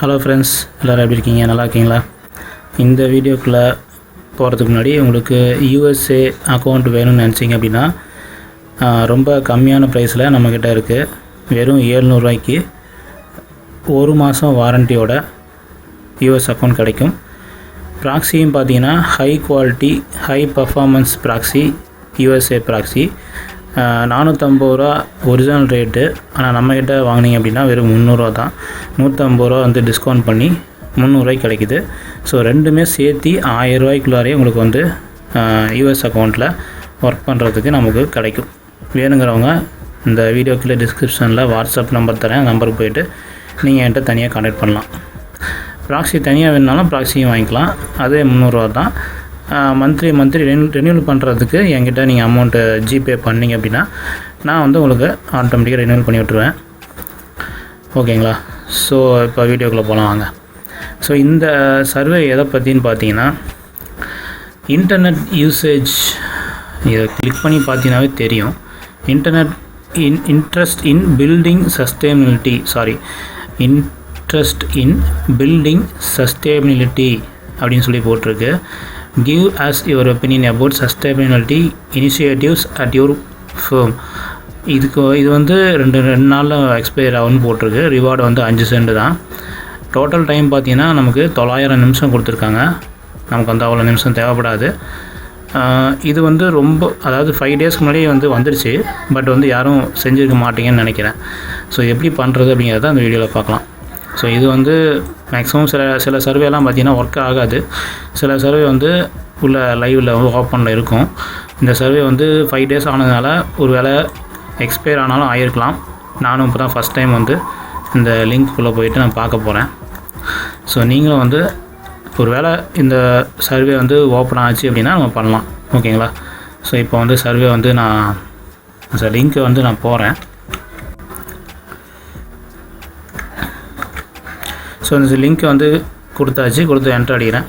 Hello friends எல்லோரும் எப்படி இருக்கீங்க? நல்லா இருக்கீங்களா? இந்த வீடியோக்குள்ளே போகிறதுக்கு முன்னாடி உங்களுக்கு யூஎஸ்ஏ அக்கௌண்ட் வேணும்னு நினச்சிங்க அப்படின்னா ரொம்ப கம்மியான ப்ரைஸில் நம்மக்கிட்ட இருக்குது வெறும் ஏழ்நூறுவாய்க்கு ஒரு மாதம் வாரண்டியோட யூஎஸ் அக்கௌண்ட் கிடைக்கும். ப்ராக்ஸியும் பார்த்தீங்கன்னா high quality high performance proxy USA proxy நானூற்றம்பது ரூபா ஒரிஜினல் ரேட்டு ஆனால் நம்மக்கிட்ட வாங்கினீங்க அப்படின்னா வெறும் முந்நூறுரூவா தான். நூற்றம்பது ரூபா வந்து டிஸ்கவுண்ட் பண்ணி முந்நூறுரூவாய்க்கு கிடைக்குது. ஸோ ரெண்டுமே சேர்த்து ஆயிரரூவாய்க்குள்ளாரே உங்களுக்கு வந்து யூஎஸ் அக்கௌண்ட்டில் ஒர்க் பண்ணுறதுக்கு நமக்கு கிடைக்கும். வேணுங்கிறவங்க இந்த வீடியோக்குள்ளே டிஸ்கிரிப்ஷனில் வாட்ஸ்அப் நம்பர் தரேன். நம்பருக்கு போயிட்டு நீங்கள் என்கிட்ட தனியாக கான்டாக்ட் பண்ணலாம். ப்ராக்ஸி தனியாக வேணுனாலும் ப்ராக்ஸியும் வாங்கிக்கலாம். அதே முந்நூறுரூவா தான். மந்த்லி மந்த்லி ரெனியூ ரெனியூல் பண்ணுறதுக்கு என்கிட்ட நீங்கள் அமௌண்ட்டு ஜிபே பண்ணீங்க அப்படின்னா நான் வந்து உங்களுக்கு ஆட்டோமேட்டிக்காக ரெனியூல் பண்ணி விட்ருவேன் ஓகேங்களா ஸோ இப்போ வீடியோக்குள்ளே போகலாம் வாங்க. ஸோ இந்த சர்வே எதை பற்றின்னு பார்த்தீங்கன்னா இன்டர்நெட் யூசேஜ் இதை கிளிக் பண்ணி பார்த்தீங்கன்னாவே தெரியும். Internet in interest in building sustainability sorry interest in building sustainability அப்படின்னு சொல்லி போட்டிருக்கு. Give us your opinion about sustainability initiatives at your firm. இதுக்கு இது வந்து ரெண்டு ரெண்டு நாளில் எக்ஸ்பயர் ஆகும்னு போட்டிருக்கு. ரிவார்டு வந்து அஞ்சு சென்ட் தான். டோட்டல் டைம் பார்த்தீங்கன்னா நமக்கு தொள்ளாயிரம் நிமிஷம் கொடுத்துருக்காங்க. நமக்கு வந்து அவ்வளோ நிமிஷம் தேவைப்படாது. இது வந்து ரொம்ப அதாவது ஃபைவ் டேஸ்க்கு முன்னாடியே வந்து வந்துருச்சு. பட் வந்து யாரும் செஞ்சுருக்க மாட்டீங்கன்னு நினைக்கிறேன். ஸோ எப்படி பண்ணுறது அப்படிங்கிறத அந்த வீடியோவில் பார்க்கலாம். ஸோ இது வந்து மேக்ஸிமம் சில சில சர்வேலாம் பார்த்திங்கன்னா ஒர்க் ஆகாது. சில சர்வே வந்து உள்ள லைவில் வந்து ஓப்பனில் இருக்கும். இந்த சர்வே வந்து ஃபைவ் டேஸ் ஆனதுனால ஒரு வேளை எக்ஸ்பயர் ஆனாலும் ஆயிருக்கலாம். நானும் இப்போ தான் ஃபஸ்ட் டைம் வந்து இந்த லிங்க்குள்ளே போயிட்டு நான் பார்க்க போகிறேன் ஸோ நீங்களும் வந்து ஒரு வேளை இந்த சர்வே வந்து ஓப்பன் ஆச்சு அப்படின்னா நம்ம பண்ணலாம். ஓகேங்களா ஸோ இப்போ வந்து சர்வே வந்து நான் அந்த லிங்க்கை வந்து நான் போகிறேன் ஸோ இந்த லிங்க்கை வந்து கொடுத்தாச்சு. கொடுத்து என்ட்ரு அடிக்கிறேன்.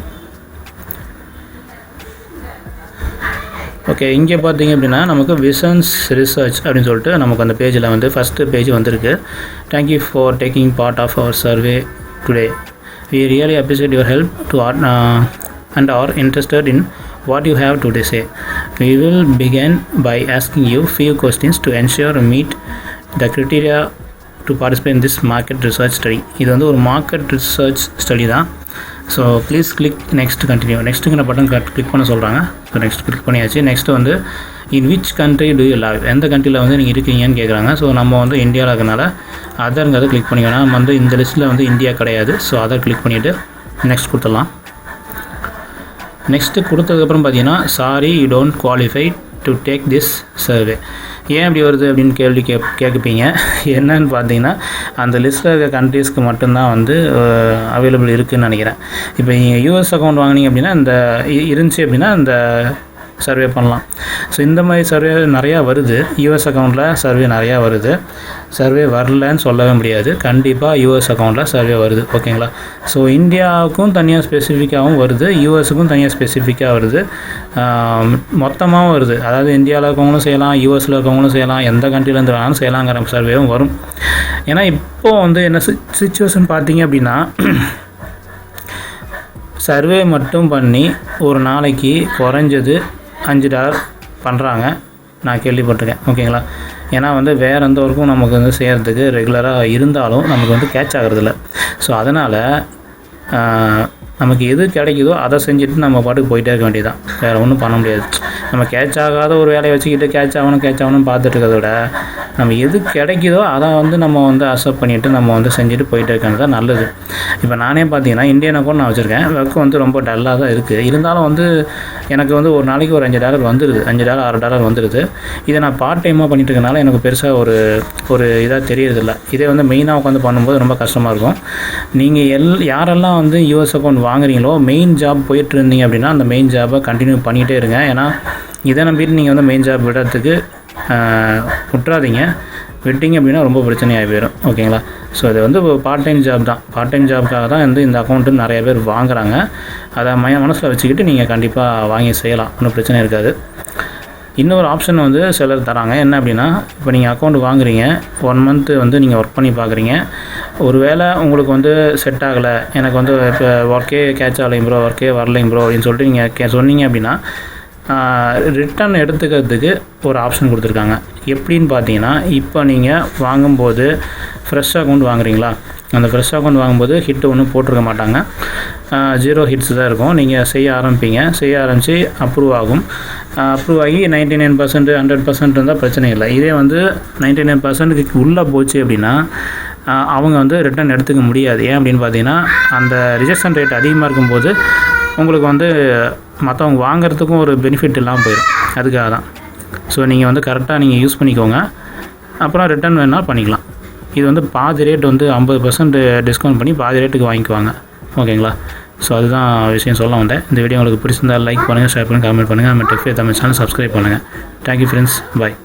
ஓகே இங்கே பார்த்தீங்க அப்படின்னா நமக்கு விசன்ஸ் ரிசர்ச் அப்படின்னு சொல்லிட்டு நமக்கு அந்த பேஜில் வந்து ஃபஸ்ட்டு பேஜ் வந்திருக்கு. Thank you for taking part of our survey today we really appreciate your help to are and are interested in what you have to say we will begin by asking you few questions to ensure meet the criteria to participate in this market research study இது வந்து ஒரு market research study தான். So please click next continue நெக்ஸ்ட்டுங்கிற button click பண்ண சொல்கிறாங்க so next click பண்ணியாச்சு. Next வந்து in which country do you live எந்த கண்ட்ரியில் வந்து நீங்கள் இருக்கீங்கன்னு கேட்குறாங்க ஸோ நம்ம வந்து இந்தியாவில் இருக்கனால அதருங்கிறத கிளிக் பண்ணிக்கணும் நம்ம வந்து இந்த லிஸ்ட்டில் வந்து இந்தியா கிடையாது. ஸோ அதை கிளிக் பண்ணிவிட்டு நெக்ஸ்ட் கொடுத்துடலாம். நெக்ஸ்ட்டு கொடுத்ததுக்கப்புறம் பார்த்தீங்கன்னா sorry you don't qualify to take this survey ஏன் இப்படி வருது அப்படின்னு கேள்வி கே கேட்குப்பீங்க என்னன்னு பார்த்தீங்கன்னா அந்த லிஸ்ட்டில் இருக்க கண்ட்ரீஸ்க்கு மட்டும்தான் வந்து அவைலபிள் இருக்குதுன்னு நினைக்கிறேன். இப்போ நீங்கள் யூஎஸ் அக்கௌண்ட் வாங்கினீங்க அப்படின்னா இந்த இ- இருந்துச்சு அப்படின்னா இந்த சர்வே பண்ணலாம். ஸோ இந்த மாதிரி சர்வே நிறையா வருது. யூஎஸ் அக்கௌண்ட்டில் சர்வே நிறையா வருது. சர்வே வரலன்னு சொல்லவே முடியாது. கண்டிப்பாக யூஎஸ் அக்கௌண்ட்டில் சர்வே வருது. ஓகேங்களா ஸோ இந்தியாவுக்கும் தனியாக ஸ்பெசிஃபிக்காகவும் வருது. யூஎஸுக்கும் தனியாக ஸ்பெசிஃபிக்காக வருது. மொத்தமாகவும் வருது. அதாவது இந்தியாவில் இருக்கவங்களும் செய்யலாம் யூஎஸில் இருக்கவங்களும் செய்யலாம் எந்த கண்ட்ரிலேருந்து வேணாலும் செய்யலாங்கிற சர்வேவும் வரும். ஏன்னா இப்போது வந்து என்ன சுச்சுவேஷன் பார்த்தீங்க அப்படின்னா சர்வே மட்டும் பண்ணி ஒரு நாளைக்கு குறைஞ்சது அஞ்சு டாலர் பண்ணுறாங்க நான் கேள்விப்பட்டிருக்கேன். ஓகேங்களா? ஏன்னா வந்து வேறு எந்த ஒர்க்கும் நமக்கு வந்து செய்கிறதுக்கு ரெகுலராக இருந்தாலும் நமக்கு வந்து கேட்ச் ஆகிறதில்ல. ஸோ அதனால் நமக்கு எது கிடைக்குதோ அதை செஞ்சுட்டு நம்ம பாட்டுக்கு போயிட்டே இருக்க வேண்டியதுதான். வேறு ஒன்றும் பண்ண முடியாது. நம்ம கேட்ச் ஆகாத ஒரு வேலையை வச்சுக்கிட்டு கேட்ச் ஆகணும் கேட்ச் ஆகணும்னு பார்த்துட்டு இருக்கிறத விட நம்ம எது கிடைக்குதோ அதை வந்து நம்ம வந்து அக்செப்ட் பண்ணிவிட்டு நம்ம வந்து செஞ்சுட்டு போயிட்டே இருக்கிறது தான் நல்லது. இப்போ நானே பார்த்தீங்கன்னா இந்தியன் அக்கௌண்ட் நான் வச்சுருக்கேன். ஒர்க் வந்து ரொம்ப டல்லாக தான் இருக்குது இருந்தாலும் வந்து எனக்கு வந்து ஒரு நாளைக்கு ஒரு அஞ்சு டாலர் வந்துடுது அஞ்சு டாலர் ஆறு டாலர் வந்துடுது இதை நான் பார்ட் டைமாக பண்ணிட்டு இருக்கனால எனக்கு பெருசாக ஒரு ஒரு இதாக தெரியறதில்ல. இதே வந்து மெயினாக உட்காந்து பண்ணும்போது ரொம்ப கஷ்டமாக இருக்கும். நீங்கள் எல் யாரெல்லாம் வந்து யூஎஸ் அக்கௌண்ட் வாங்குறீங்களோ மெயின் ஜாப் போயிட்டு இருந்தீங்க அப்படின்னா அந்த மெயின் ஜாபை கண்டினியூ பண்ணிகிட்டே இருங்க. ஏன்னா இதை நம்பிட்டு நீங்கள் வந்து மெயின் ஜாப் விடுறதுக்கு விட்டுறாதீங்க விட்றாதீங்க விட்டீங்க அப்படின்னா ரொம்ப பிரச்சனையாகி போயிடும் ஓகேங்களா? ஸோ இது வந்து பார்ட் டைம் ஜாப் தான். பார்ட் டைம் ஜாப்க்காக தான் வந்து இந்த அக்கௌண்ட்டு நிறைய பேர் வாங்குறாங்க. அதை மய மனசில் வச்சுக்கிட்டு நீங்கள் கண்டிப்பாக வாங்கி செய்யலாம். ஒன்றும் பிரச்சனை இருக்காது. இன்னொரு ஆப்ஷன் வந்து சிலர் தராங்க. என்ன அப்படின்னா இப்போ நீங்கள் அக்கௌண்ட் வாங்குறீங்க ஒன் மந்த்து வந்து நீங்கள் ஒர்க் பண்ணி பார்க்குறீங்க ஒரு வேளை உங்களுக்கு வந்து செட் ஆகலை. எனக்கு வந்து இப்போ ஒர்க்கே கேட்ச் ஆகலைங்க ப்ரோ ஒர்க்கே வரலைங்க ப்ரோ அப்படின்னு சொல்லிட்டு நீங்கள் கே சொன்னீங்க அப்படின்னா ரிட்டர்ன் எடுத்துக்கிறதுக்கு ஒரு ஆப்ஷன் கொடுத்துருக்காங்க. எப்படின்னு பார்த்தீங்கன்னா இப்போ நீங்கள் வாங்கும்போது ஃப்ரெஷ் அக்கௌண்ட் வாங்குறீங்களா? அந்த ஃப்ரெஷ் அக்கௌண்ட் வாங்கும்போது ஹிட் ஒன்றும் போட்டிருக்க மாட்டாங்க. ஜீரோ ஹிட்ஸ் தான் இருக்கும். நீங்கள் செய்ய ஆரம்பிப்பீங்க. செய்ய ஆரம்பித்து அப்ரூவ் ஆகும். அப்ரூவ் ஆகி ninety nine percent hundred percent இருந்தால் பிரச்சனை இல்லை. இதே வந்து நைன்ட்டி நைன் பர்சன்ட்டுக்கு உள்ளே போச்சு அப்படின்னா அவங்க வந்து ரிட்டர்ன் எடுத்துக்க முடியாது. ஏன் அப்படின்னு பார்த்தீங்கன்னா அந்த ரிஜெக்ஷன் ரேட் அதிகமாக இருக்கும்போது உங்களுக்கு வந்து மற்றவங்க வாங்குறதுக்கும் ஒரு பெனிஃபிட் இல்லாமல் போயிடும் அதுக்காக தான் ஸோ நீங்கள் வந்து கரெக்டாக நீங்கள் யூஸ் பண்ணிக்கோங்க. அப்புறம் ரிட்டர்ன் வேணால் பண்ணிக்கலாம். இது வந்து பாதி ரேட் வந்து ஐம்பது பர்சன்ட் டிஸ்கவுண்ட் பண்ணி பாதி ரேட்டுக்கு வாங்கிக்குவாங்க. ஓகேங்களா? ஸோ அதுதான் விஷயம் சொல்ல வந்தேன். இந்த வீடியோ உங்களுக்கு பிடிச்சிருந்தால் லைக் பண்ணுங்கள் ஷேர் பண்ணுங்கள் கமெண்ட் பண்ணுங்கள் நம்ம டெஃபே தமிழ் சேனல் சப்ஸ்கிரைப் பண்ணுங்கள் தேங்க்யூ ஃப்ரெண்ட்ஸ் பாய்